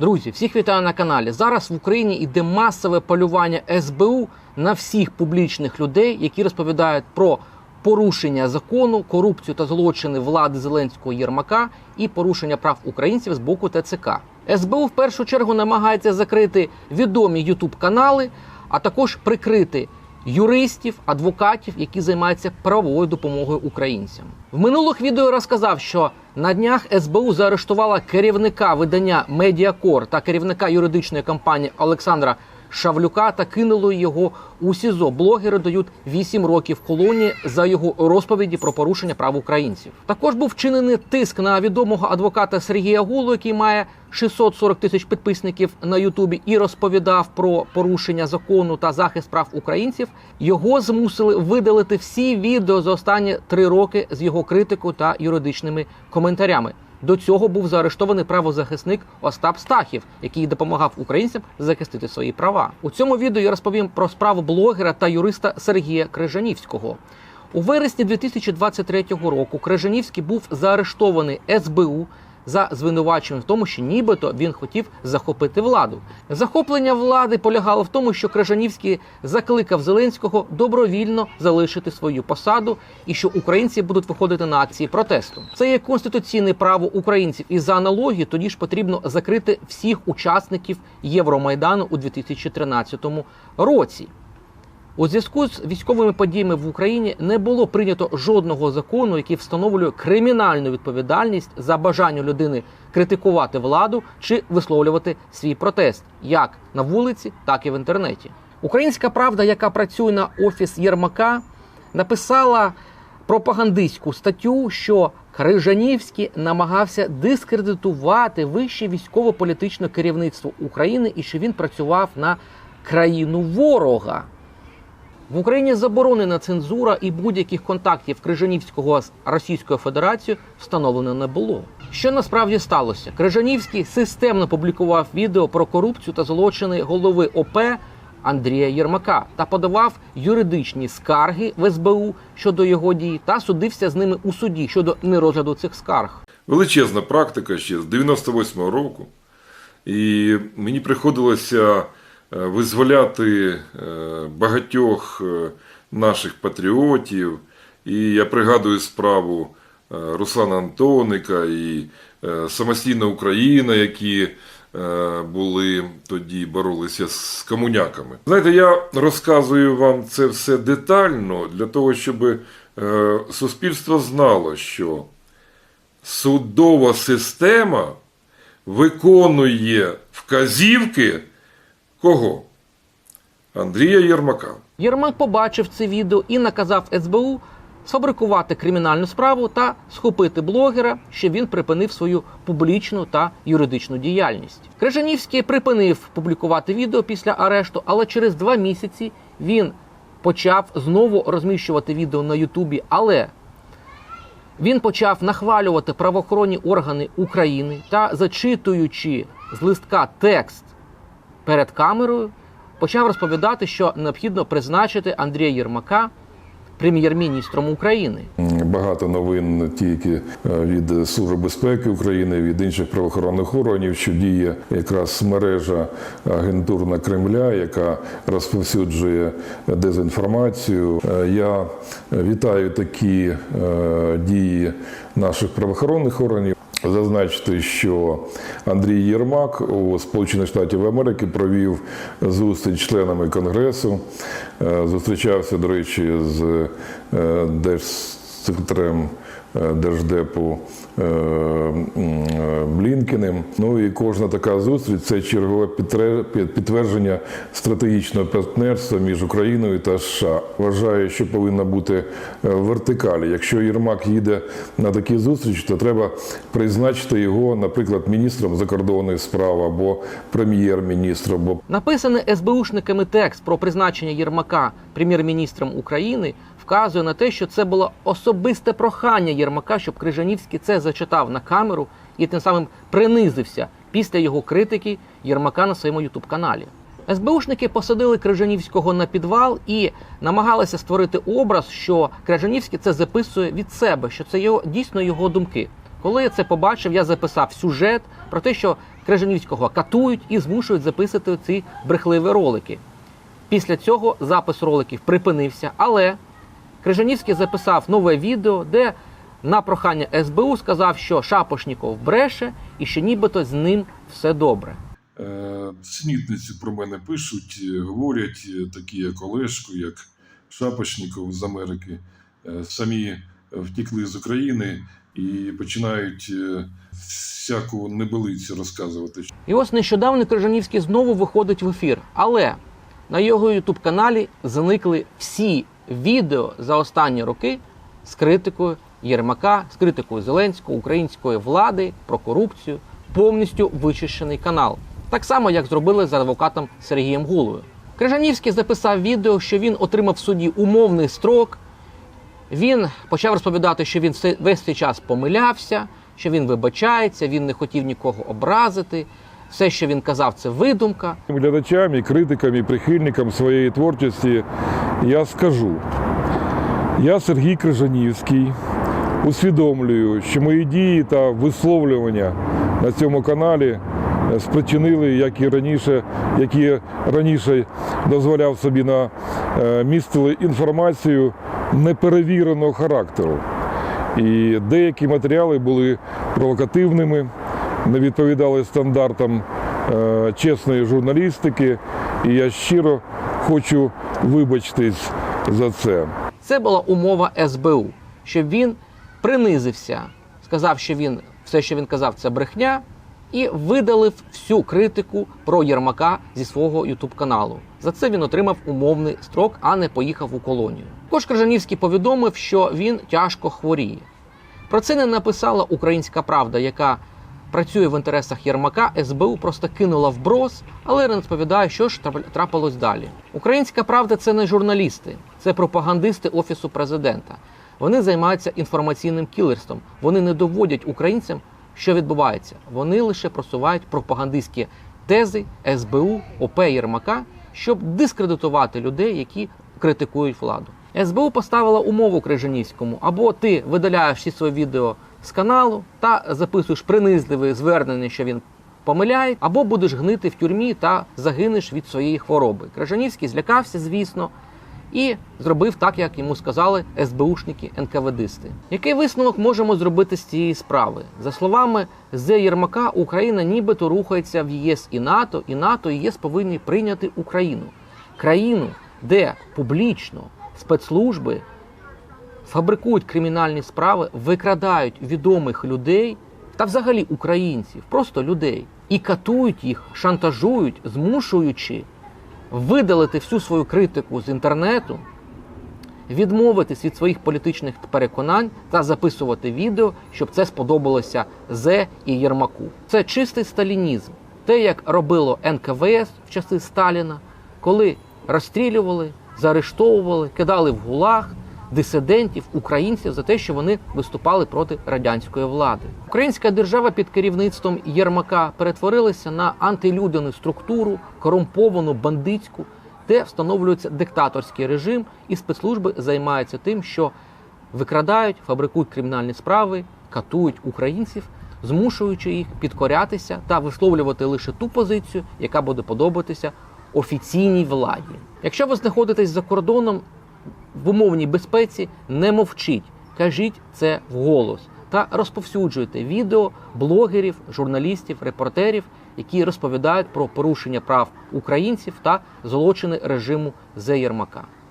Друзі, всіх вітаю на каналі. Зараз в Україні йде масове полювання СБУ на всіх публічних людей, які розповідають про порушення закону, корупцію та злочини влади Зеленського Єрмака і порушення прав українців з боку ТЦК. СБУ в першу чергу намагається закрити відомі Ютуб канали, а також прикрити юристів, адвокатів, які займаються правовою допомогою українцям. В минулих відео я розказав, що на днях СБУ заарештувала керівника видання Медіакор та керівника юридичної компанії Олександра Шавлюка та кинули його у СІЗО. Блогери дають 8 років колонії за його розповіді про порушення прав українців. Також був вчинений тиск на відомого адвоката Сергія Гулу, який має 640 тисяч підписників на Ютубі і розповідав про порушення закону та захист прав українців. Його змусили видалити всі відео за останні три роки з його критикою та юридичними коментарями. До цього був заарештований правозахисник Остап Стахів, який допомагав українцям захистити свої права. У цьому відео я розповім про справу блогера та юриста Сергія Крижанівського. У вересні 2023 року Крижанівський був заарештований СБУ за звинуваченням в тому, що нібито він хотів захопити владу. Захоплення влади полягало в тому, що Крижанівський закликав Зеленського добровільно залишити свою посаду і що українці будуть виходити на акції протесту. Це є конституційне право українців, і за аналогією тоді ж потрібно закрити всіх учасників Євромайдану у 2013 році. У зв'язку з військовими подіями в Україні не було прийнято жодного закону, який встановлює кримінальну відповідальність за бажання людини критикувати владу чи висловлювати свій протест як на вулиці, так і в інтернеті. Українська правда, яка працює на офіс Єрмака, написала пропагандистську статтю, що Крижанівський намагався дискредитувати вище військово-політичне керівництво України і що він працював на країну ворога. В Україні заборонена цензура і будь-яких контактів Крижанівського з Російською Федерацією встановлено не було. Що насправді сталося? Крижанівський системно публікував відео про корупцію та злочини голови ОП Андрія Єрмака та подавав юридичні скарги в СБУ щодо його дій та судився з ними у суді щодо нерозгляду цих скарг. Величезна практика ще з 98-го року. І мені приходилося визволяти е, багатьох е, наших патріотів. І я пригадую справу е, Руслана Антоника і е, Самостійна Україна, які е, були тоді боролися з комуняками. Знаєте, я розказую вам це все детально для того, щоб е, суспільство знало, що судова система виконує вказівки кого? Андрія Єрмака. Єрмак побачив це відео і наказав СБУ сфабрикувати кримінальну справу та схопити блогера, щоб він припинив свою публічну та юридичну діяльність. Крижанівський припинив публікувати відео після арешту, але через два місяці він почав знову розміщувати відео на Ютубі. Але він почав нахвалювати правоохоронні органи України та зачитуючи з листка текст перед камерою, почав розповідати, що необхідно призначити Андрія Єрмака прем'єр-міністром України. Багато новин тільки е, від Служби безпеки України, від інших правоохоронних органів, що діє якраз мережа агентурна Кремля, яка розповсюджує дезінформацію. Е, Я вітаю такі е, дії наших правоохоронних органів. Зазначити, що Андрій Єрмак у Сполучених Штатів Америки провів зустріч з членами Конгресу, Е, зустрічався, до речі, з е, держсекретарем Держдепу е, е, Блінкіним. Ну і кожна така зустріч це чергове підтвердження стратегічного партнерства між Україною та США. Вважаю, що повинна бути е, вертикалі. Якщо Єрмак їде на такі зустрічі, то треба призначити його, наприклад, міністром закордонних справ або прем'єр-міністром, бо Написаний СБУшниками текст про призначення Єрмака прем'єр-міністром України вказує на те, що це було особисте прохання Єрмака, щоб Крижанівський це зачитав на камеру і тим самим принизився після його критики Єрмака на своєму ютуб-каналі. СБУшники посадили Крижанівського на підвал і намагалися створити образ, що Крижанівський це записує від себе, що це його дійсно його думки. Коли я це побачив, я записав сюжет про те, що Крижанівського катують і змушують записувати ці брехливі ролики. Після цього запис роликів припинився, але Крижанівський записав нове відео, де на прохання СБУ сказав, що Шапошніков бреше і що нібито з ним все добре. Е, про мене пишуть, е, говорять е, такі, як Олешко, як Шапошніков з Америки. Самі втікли з України і починають всяку небилицю розказувати. І ось нещодавно Крижанівський знову виходить в ефір. Але на його ютуб-каналі зникли всі відео за останні роки з критикою Єрмака, з критикою Зеленського, української влади про корупцію. Повністю вичищений канал. Так само, як зробили з адвокатом Сергієм Гулою. Крижанівський записав відео, що він отримав в суді умовний строк. Він почав розповідати, що він весь цей час помилявся, що він вибачається, він не хотів нікого образити. Все, що він казав, це видумка. Глядачам, і критикам, і прихильникам своєї творчості я скажу. Я Сергій Крижанівський. Усвідомлюю, що мої дії та висловлювання на цьому каналі спричинили, як і раніше, як і раніше дозволяв собі на е, містили інформацію неперевіреного характеру. І деякі матеріали були провокативними, не відповідали стандартам е, чесної журналістики. І я щиро хочу вибачитись за це. Це була умова СБУ, щоб він принизився, сказав, що він все, що він казав, це брехня, і видалив всю критику про Єрмака зі свого ютуб каналу. За це він отримав умовний строк, а не поїхав у колонію. Також Крижанівський повідомив, що він тяжко хворіє. Про це не написала Українська Правда, яка працює в інтересах Єрмака. СБУ просто кинула вброс, але не розповідає, що ж трап- трапилось далі. Українська Правда це не журналісти, це пропагандисти офісу президента. Вони займаються інформаційним кілерством. Вони не доводять українцям, що відбувається. Вони лише просувають пропагандистські тези СБУ, ОП Єрмака, щоб дискредитувати людей, які критикують владу. СБУ поставила умову Крижанівському, або ти видаляєш всі свої відео з каналу та записуєш принизливе звернення, що він помиляє, або будеш гнити в тюрмі та загинеш від своєї хвороби. Крижанівський злякався, звісно, і зробив так, як йому сказали СБУшники НКВДисти. Який висновок можемо зробити з цієї справи? За словами Зе Єрмака, Україна нібито рухається в ЄС і НАТО, і НАТО і ЄС повинні прийняти Україну, країну, де публічно спецслужби фабрикують кримінальні справи, викрадають відомих людей та взагалі українців, просто людей, і катують їх, шантажують, змушуючи видалити всю свою критику з інтернету, відмовитись від своїх політичних переконань та записувати відео, щоб це сподобалося Зе і Єрмаку. Це чистий сталінізм, те, як робило НКВС в часи Сталіна, коли розстрілювали, заарештовували, кидали в гулаг дисидентів, українців за те, що вони виступали проти радянської влади. Українська держава під керівництвом Єрмака перетворилася на антилюдяну структуру, корумповану, бандитську, де встановлюється диктаторський режим, і спецслужби займаються тим, що викрадають, фабрикують кримінальні справи, катують українців, змушуючи їх підкорятися та висловлювати лише ту позицію, яка буде подобатися офіційній владі. Якщо ви знаходитесь за кордоном в умовній безпеці, не мовчіть, кажіть це вголос та розповсюджуйте відео блогерів, журналістів, репортерів, які розповідають про порушення прав українців та злочини режиму Зе Єрмака.